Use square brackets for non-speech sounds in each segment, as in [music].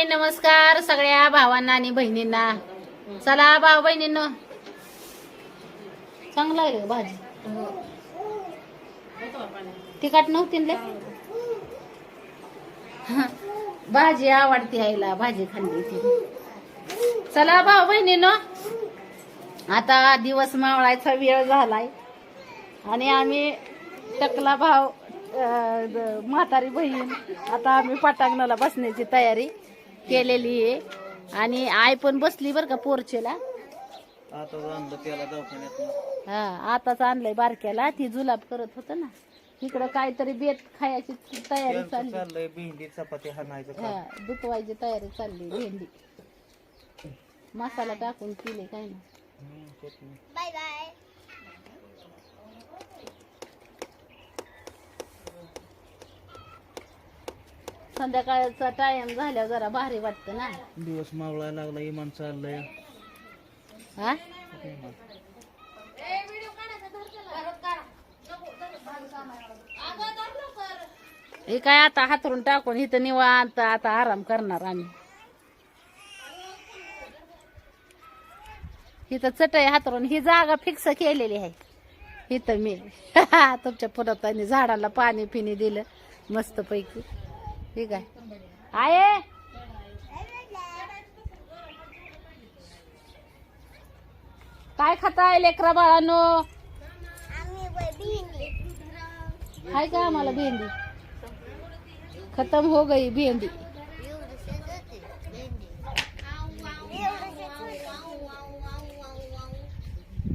हाय नमस्कार सगळ्या भावांना आणि बहिणींना. चला भाऊ बहिणींना. चांगलं आहे भाजी. तिखट नव्हती भाजी आवडते आईला भाजी खाल्ली ती चला भाऊ बहिणीनं. आता दिवस मावळायचा वेळ झालाय. आणि आम्ही टकला भाव म्हातारी बहीण आता आम्ही पटांगणाला बसण्याची तयारी केलेली आहे. आणि आई पण बसली बरं का पोरचेला. हा आताच आणलंय बारक्याला. ती जुलाब करत होत ना. इकडं काहीतरी बेत खायची तयारी चालली. भेंडी चपाती. हा दुतवायची तयारी चालली भेंडी. मसाला टाकून केले काय ना. बाय. संध्याकाळचा टाइम झाल्यावर जरा भारी वाटतं ना. दिवस मावळायला लागला इमान चाललंय. हा हे काय आता हातरून टाकून इथं निवांत आता आराम करणार आम्ही. इथं चटई हातरून ही जागा फिक्स केलेली आहे. इथं मी. [laughs] तुमच्या पुरात झाडाला पाणी पिणी दिलं मस्त पैकी ठीक आहे. आहे? काय खाताय लेकरा बाळांनो? आम्ही हाय का आम्हाला भेंडी? खतम हो गई भेंडी.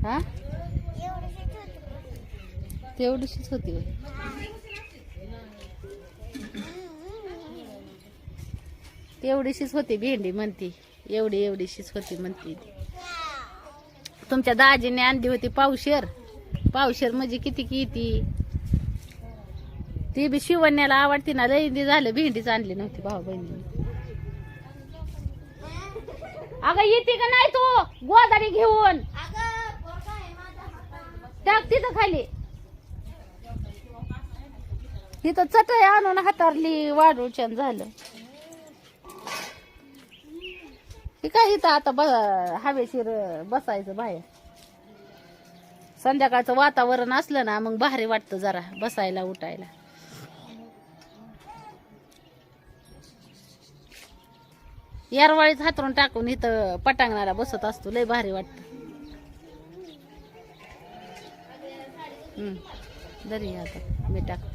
हा? तेवढीशीच होती. एवढीशीच होती भेंडी म्हणती. एवढी एवढीशीच होती म्हणती. तुमच्या दाजीने आणली होती पावशेर. पावशेर म्हणजे किती किती ती? बी शिवण्याला आवडती ना लई झालं भेंडीच आणली नव्हती भाऊ बहिणी अगं येते का नाही तू? गोदारी घेऊन. टाक तिथं खाली. तिथं चटई आणून हातारली वाढूचन झालं. हे काय इथं आता ब हवेशीर बसायचं बाहेर. संध्याकाळचं वातावरण असलं ना मग भारी वाटतं जरा बसायला उठायला. यारवाळीत हातरून टाकून इथं पटांगणाला बसत असतो लय भारी वाटत. दरी आता मी टाकतो.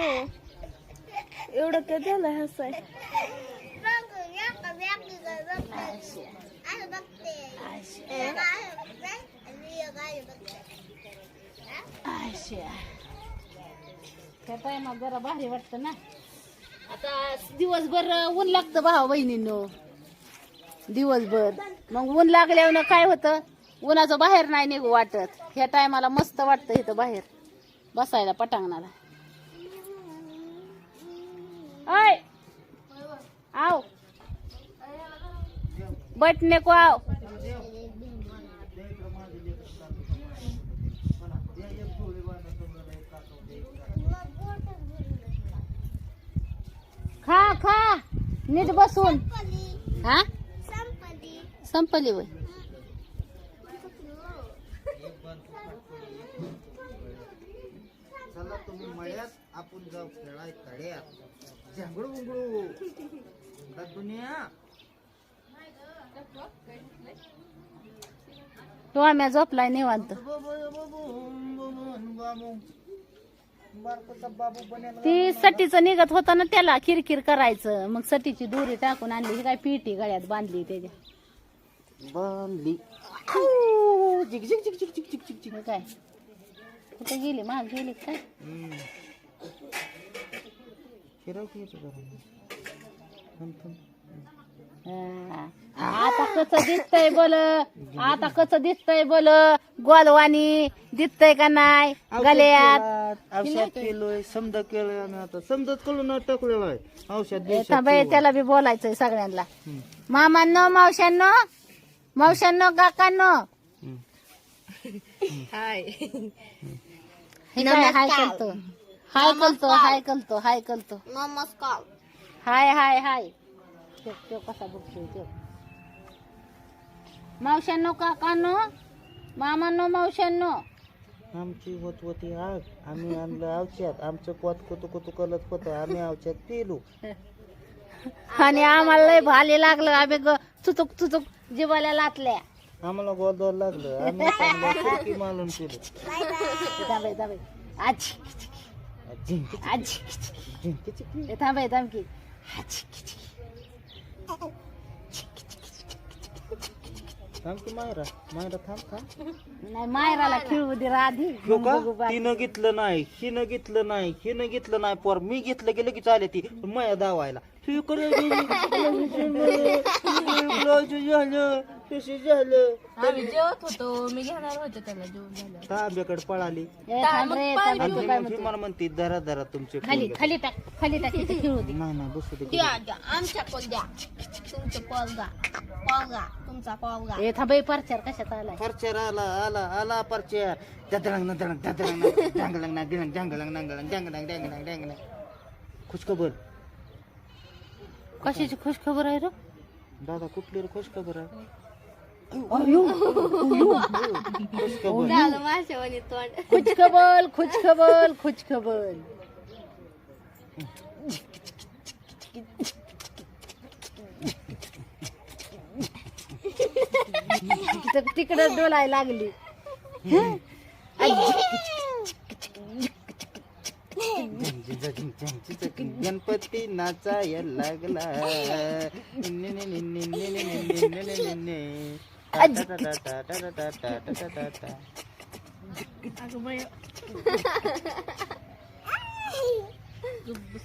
हो एवढं काय झालं हसाय? आहे त्या टायमात जरा भारी वाटतं ना आता दिवसभर ऊन लागतं भाव बहिणींनो. दिवसभर. मग ऊन लागल्यावर काय होतं? उन्हाचं बाहेर नाही निघू वाटत. ह्या टायमाला मस्त वाटतं इथं बाहेर. बसायला पटांगणाला. बैठने को आव खा खा. नीट बसून. हा? संपली वय. चला तुम्ही मळ्यात आपण जाऊ खेळाय तड्यात झंगडू बुंगडू दुनिया डोळ्या झोपलाय निवांत. ती सटीच निघत होता ना त्याला खिरखिर करायचं. मग सटीची दोरी टाकून आणली. ही काय पिटी गळ्यात बांधली त्याच्या. बांधली. काय? कुठे गेली? महाग गेली काय फिरव हा. आता कस दिसतंय बोल. आता कस दिसतंय बोल. गोलवानी दिसतंय का नाही? गल्यात औषध केलं, औषध केलोय समजा केलंय आम्ही आता. समजत कळून टाकलेलं आहे. औषध थांब हे, केलं. त्याला बी बोलायचंय सगळ्यांना. हम्म. मामांनो मावशांनो मावशांनो काकांनो. हम्म. हे काय हाय करतो हाय करतो हाय करतो हाय करतो नमस्कार. हाय हाय हाय. त्यो त्यो कसा बघतोय त्यो मावशांनो काकांनो मामांनो मावशांनो आमची होती आग आम्ही आणलं औषध आमचं पोत कुतू कुतू करत होतं आम्ही औषध पिलो. आणि आम्हाला लय भाले लागलं आम्ही ग चुचुक चुचुक जीवाला लाटल्या आम्हाला गोलदोल लागलं आम्ही चांगलं सुरकी मालून पिलो. थांबाय थांबाय आजी. आजी झिंक चिकी. ए, थांबाय थांब की मायरा. मायरा थांब थांब. नाही मायराला खेळू दे राधी. हो का बघू बा- तिनं घेतलं नाही हिनं घेतलं नाही हिनं घेतलं नाही पोर. मी घेतलं गेलं की चाले ती. माया दावायला तू इकडे गेली, [laughs] झालं. तसं झालं. आम्ही जेवत होतो. मी घेणार होते त्याला जेवण झालं. तांब्याकडे पळाली. ए, थांब रे थांब आणि तू ती काय मग म्हणतो? ती मला म्हणते धरा धरा तुमचे खाली पोरगं. खाली टाक खाली टाक तिथे खेळू दे. नाही नाही बसू दे द्या द्या आमच्या कोल द्या. तुमचं पोलगा पोलगा तुमचा पोलगा ए थांबाय परचार कशात आलाय? परचर आला आला आला परचर ददडंग नदडंग ददडंग डांगलंग ना गिळंग डांगलंग नांगलंग डांगलंग डांगलंग डांगलंग खुशखबर. कशाची खुश खबर आहे रे? दादा कुठली रे खुशखबर? आहे खुशखबर खुचखबल खुचखबल खुचखबल तिकडं डोलाय लागली गणपती नाचायला लागला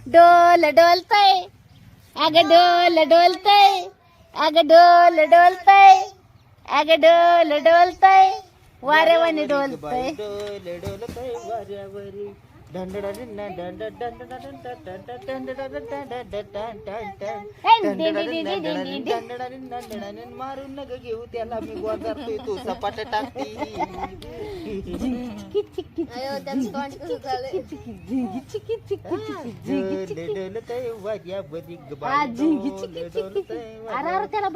डोल डोलतय. अग डोल डोलतय. अग डोल डोलतय. अग डोल डोलतय. वाऱ्यावानी डोलतय. डोल डोलतय वाऱ्यावरी मारून नग घेऊ त्याला मी गोळ करतोय तू सपाट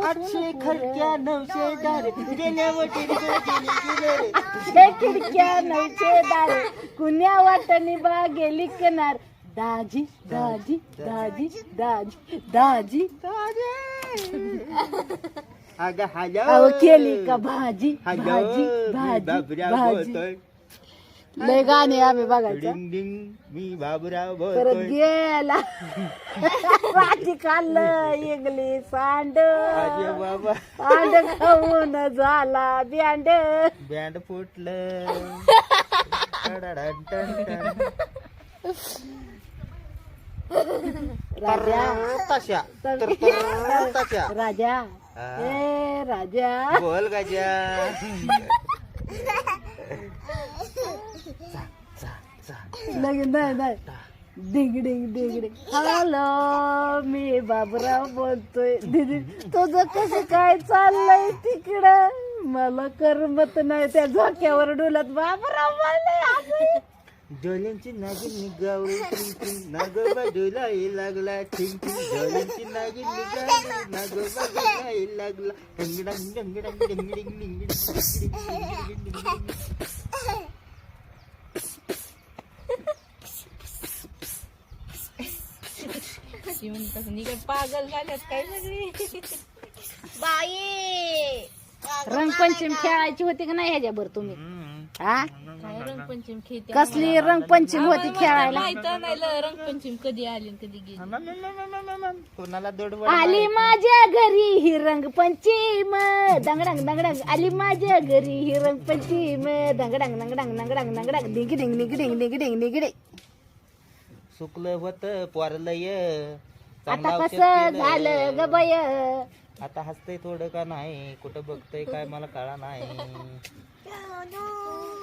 आठशे खडक्या नऊशे दार गेल्या खिडक्या नऊशे दार कुण्या वाटणी बा गेली किनार दाजी दाजी दाजी दाजी दाजी. अगं अहो केली का भाजी? भाजी भाजी बाबराव भाजी. लय गाणे आम्ही बघायचं. डिंग डिंग मी बाबराव परत बोलतोय. गेला. [laughs] भाजी खाल्लं इगली सांड. अरे बाबा. अंड खाऊन झाला ब्यांड. बँड फुटलं. [laughs] राजा तशा तर तर- तर तशा राजा. ए राजा. बोल गजा जा, जा, जा. लगे नाही नाही. डिंग डिंग डिंग डिंग. हॅलो मी बाबराव बोलतोय. दीदी तुझं कसं काय चाललंय तिकडं? मला करमत नाही. त्या झोक्यावर डोलत. बाबरा डोल्यांची नागिन निगावली टिंग नागोबा डोलाही लागला. टिंग टिंग डोल्यांची नागिन निगावली नागोबा डोलाही लागला. डंगडंग शिवण निघत. पागल झाल्यात काय सगळी? बाई! रंगपंचमी खेळायची होती का नाही ह्याच्यावर तुम्ही. हा? काय रंगपंचमी खेळते? कसली रंगपंचमी होती खेळायला? माहीत नाही ल, रंगपंचमी कधी आली आणि कधी गेली. कोणाला दोड आली माझ्या घरी ही रंगपंचम. दंगडंग दंगडंग आली माझ्या घरी ही रंगपंचम. दंगडंग दंगडंग दंगडंग दंगडंग डिंगिडिंग डिंगिडिंग डिंगिडिंग डिंगिडिंग सुकलं होत पोरलय. आता कसं झालं ग बय आता हसतय थोडं का नाही? कुठं बघतय काय मला कळा नाही. [laughs]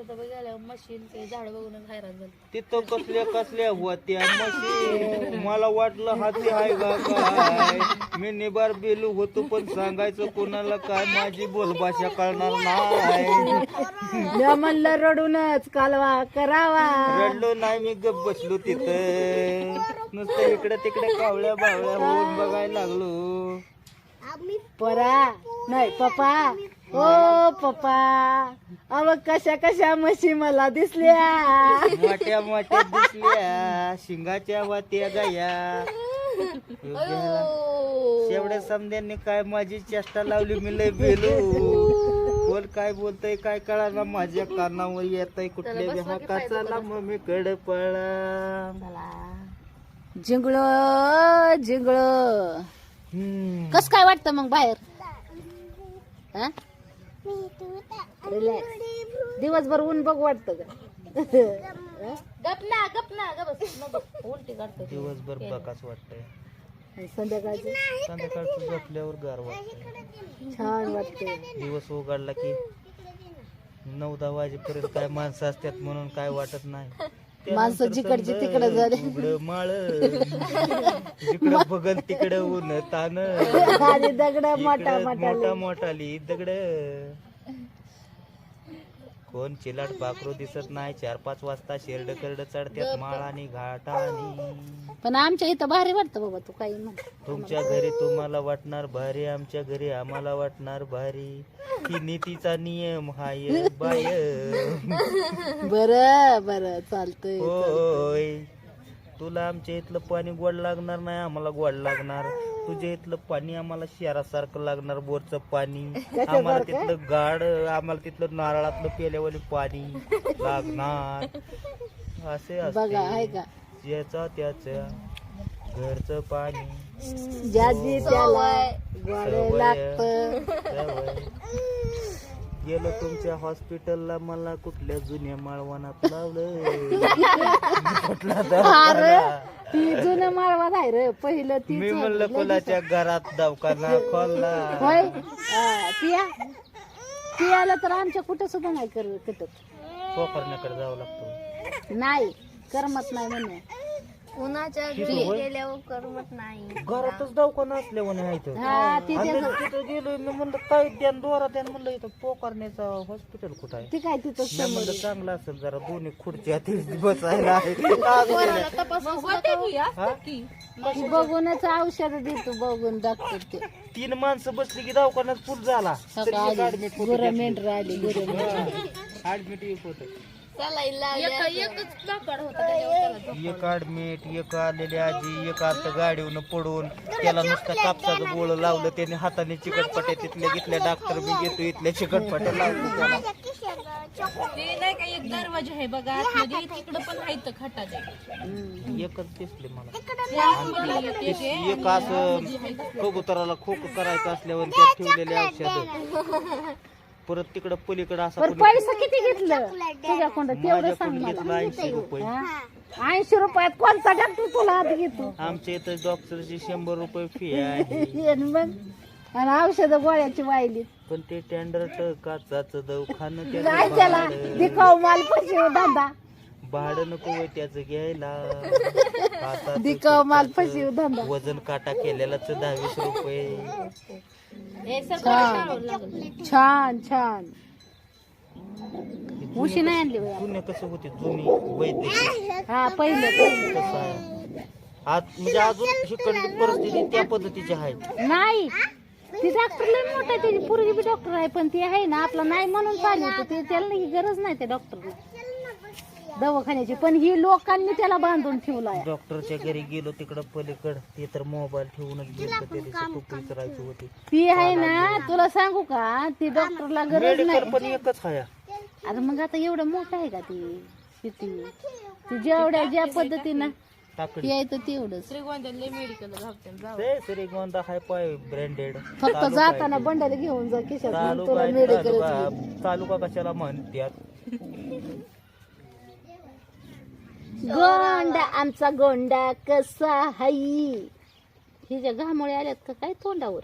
तिथं बघायला मशीन ते झाड बघून हैराण झालं. तिथं कसल्या कसल्या होत्या मशी [laughs] मला वाटलं हाती आहे का काय? मी निबार बेलू होतो पण सांगायचं कोणाला काय माझी बोलभाषा कळणार नाही. [laughs] म्हणलं रडूनच कालवा करावा. रडलो नाही मी गप बसलो तिथं. नुसतं इकडे तिकडे कावळ्या बावळ्या होऊन बघायला लागलो. परा नाही पप्पा ओ पप्पा. अव कशा कशा म्हशी मला दिसल्या? मोठ्या मोठ्या दिसल्या शिंगाच्या वात्या गाया शेवड्या समद्यांनी काय माझी चेष्टा लावली मी लय बेलो कोण काय बोलतय काय कळाला माझ्या कानावर येतय. कुठल्या विहाकाचा मम्मी कडे पळा. जिंगळ जिंगळ. हम्म. कस काय वाटतं मग बाहेर? हा? रिलॅक्स दिवसभर ऊन बघ वाटतं का? गप ना गप ना गप बस, नको. उलटी काढतो दिवसभर बकाच वाटतंय. आणि संध्याकाळचं? संध्याकाळचं झोपल्यावर गार वाटतंय. छान वाटतंय. दिवस उघडला की नऊ दहा वाजेपर्यंत काय माणसं असतात म्हणून काय वाटत नाही. माणसं जिकडची तिकडं झाले. उघड माळ जिकडं बघल तिकडं ऊन तान [laughs] आणि दगड मोठा मोठा मोठाली दगड. कोण चिलाट पाखरू दिसत नाही. चार पाच वाजता शेरड करड चढत्यात माळ आणि घाटानी. पण आमच्या इथं भारी वाटतं बाबा तू काही म्हण तुमच्या घरी तुम्हाला वाटणार भारी आमच्या घरी आम्हाला वाटणार भारी. ही नीतीचा नियम हाय बाय. बर बर चालतंय होय. तुला आमच्या इथलं पाणी गोड लागणार नाही आम्हाला गोड लागणार. तुझ्या इथलं पाणी आम्हाला शहरासारखं लागणार बोरचं पाणी. आम्हाला तिथलं गाड आम्हाला तिथलं नारळातलं पेल्यावाले पाणी लागणार. असे बघा आहे असते का? ज्याचा त्याच्या घरचं पाणी. ज्याची त्याला गोड सवय. लागत. सवय. गेलो तुमच्या हॉस्पिटलला मला कुठल्या जुन्या माळवानात लावलं [laughs] कुठला दवाखाना? ती जुनं माळवा आहे रे पहिलं ती मी म्हणलं कोणाच्या घरात दवाखाना खोलला. होय. हा, पिया. पियाला तर आमच्या कुठं सुद्धा नाही कर कटत. पोखरण्याकडे जावं लागतो. नाही करमत नाही म्हणे. उन्हाच्या घरी गेल्यावर करमत नाही. घरातच दवाखाना असल्यावर आहे इथं. हा आणि तिथं गेलो मी म्हणलं काय द्या दोरा म्हणलं इथं पोकारण्याचं हॉस्पिटल कुठं आहे? ती काय तिथं मी म्हणलं चांगलं असेल जरा दोन्ही खुर्च्या तिथे बसायला आहे. [laughs] हा? ती बघूनच औषध देतो बघून डॉक्टर ते तीन माणसं बसली की दवाखान्यात फुल झाला. सकाळी गुरं मेंढर आली गुरं मेंढर ऍडमिट एक एकच लाकड होतं त्याच्यावर त्याला एक आलेली आजी एक आत गाडीवरून पडून. त्याला नुसतं कापसाचं गोळ लावलं त्याने हाताने चिकटपट्या तिथल्या घेतल्या डॉक्टर मी घेतो इथल्या चिकटपट्या त्याला. ते नाही का एक दरवाजा आहे बघा आतमध्ये. तिकडं पण एकच दिसले मला. एक असं कबुतराला खोक करायचं असल्यावर त्यात ठेवलेले औषध. परत तिकडं पलीकडं असा पण पैसे किती घेतलं? तुझ्याकडं तेवढं सांग माझ्याकडून घेतला ऐंशी रुपये. मला ऐंशी रुपयात कोणता डॉक्टर तुला आत घेतो. आमच्या इथं डॉक्टरची शंभर रुपये फी [laughs] आहे. आणि मग. आणि औषध गोळ्याची वाहिली. पण ते टेंडर काचाचं दवाखानं काय त्याचं त्याला. भाडं. दिखाव माल पैसे धंदा. भाडं नको होय त्याचं घ्यायला. [laughs] काचाचं दिखाव माल पैसे धंदा. वजन काटा केलेलाच दहावीस रुपये. छान. छान छान. उशी नाही आणली बाई. जुने कसं होते? जुनी वैद्यकीय. हा पहिलं पहिलं. कसं आहे? आज म्हणजे अजून शिकण्याची परिस्थिती त्या पद्धतीची आहे. नाही. ती डॉक्टर लय मोठा आहे त्याची पूर्वी बी डॉक्टर आहे पण ती आहे ना आपला नाही म्हणून चालू होतं. ते त्याला ही गरज नाही त्या डॉक्टरला दवाखान्याची. पण ही लोकांनी त्याला बांधून ठेवलाय. डॉक्टरच्या घरी गेलो तिकडं पलीकड. ते तर मोबाईल ठेवूनच गेलो त्या दिवशी टोपी करायची होती. ती आहे ना तुला सांगू का? ती डॉक्टरला गरज मेडिकल नाही. पण एकच अरे मग आता एवढं मोठं आहे का ती सिटी ती जेवढ्या ज्या पद्धतीनं टाकडी. यायचं तेवढंच. ते श्रीगोंदा हाय पाय ब्रँडेड फक्त जाताना बंडल घेऊन जा खिशात मग तुला तालुका मेडिकल तालुका तालुका कशाला म्हणतात [laughs] गोंडा आमचा गोंडा कसा हाई? हिच्या घामोळे आल्यात का काय तोंडावर?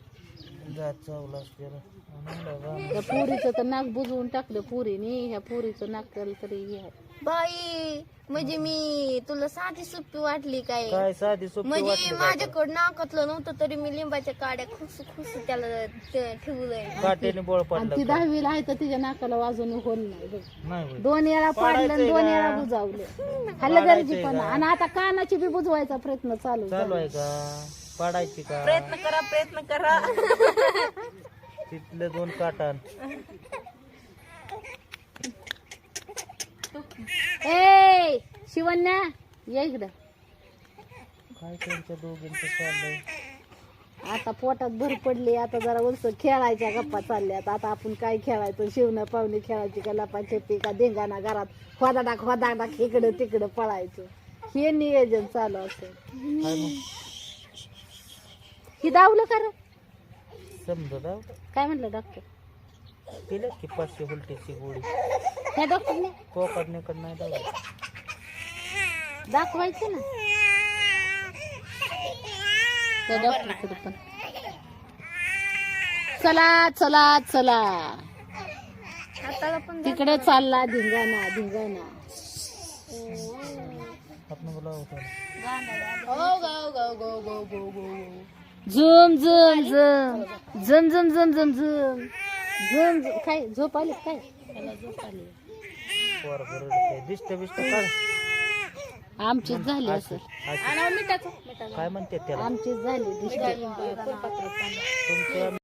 त्या पुरीचं तर नाक बुजवून टाकलं पुरीने. ह्या पुरीचं नाक तरी हे आहे. बाई म्हणजे मी तुला साधी सोपी वाटली काय काय साधी सोपी म्हणजे वाटली का? माझ्याकडं नाकातलं नव्हतं तरी मी लिंबाच्या काड्या खुस खुस त्याला ते- ठेवलंय बळ आणि ती? दहावीला आहे तर तिच्या नाकाला वाजून होल नाही बघ. नाही होय. दोन वेळा पाडलं आणि दोन वेळा बुजावलं हल्लं गरजी पण आणि आता कानाची बी बुजवायचा प्रयत्न चालू चालू. आहे का पाडायची का प्रयत्न करा प्रयत्न करा तिथले दोन काटान ए शिवण्या या इकडं. काय त्यांच्या दोघींचं चाललंय? आता पोटात भर पडली आता जरा उलस खेळायच्या गप्पा चालल्यात. आता आपण काय खेळायचं? शिवणं पाहुणे खेळायची का लपाछपी का धिंगाणा घरात? खोदा टाक खोदा टाक इकडं तिकडं पळायचं. हे नियोजन चालू असं काय मग? ही दावलं का रे? समजा जाऊ काय म्हणलं डॉक्टर केलं की पाचशे उलटीची गोळी? ह्या डॉक्टरने नाही दावा दाखवायचं ना. त्या डॉक्टरकडे पण. चला चला चला. हाताला पण तिकडे चालला धिंगाणा धिंगाणा. आपण होतं. हो झुम झुम झुम. झुम झुम झुम झुम झुम. झुम झुम. काय झोप आली काय? त्याला झोप आली. पोर दिसत आमचीच झाली असं असं. काय म्हणते त्याला? आमचीच झाली दिसते तुमच्या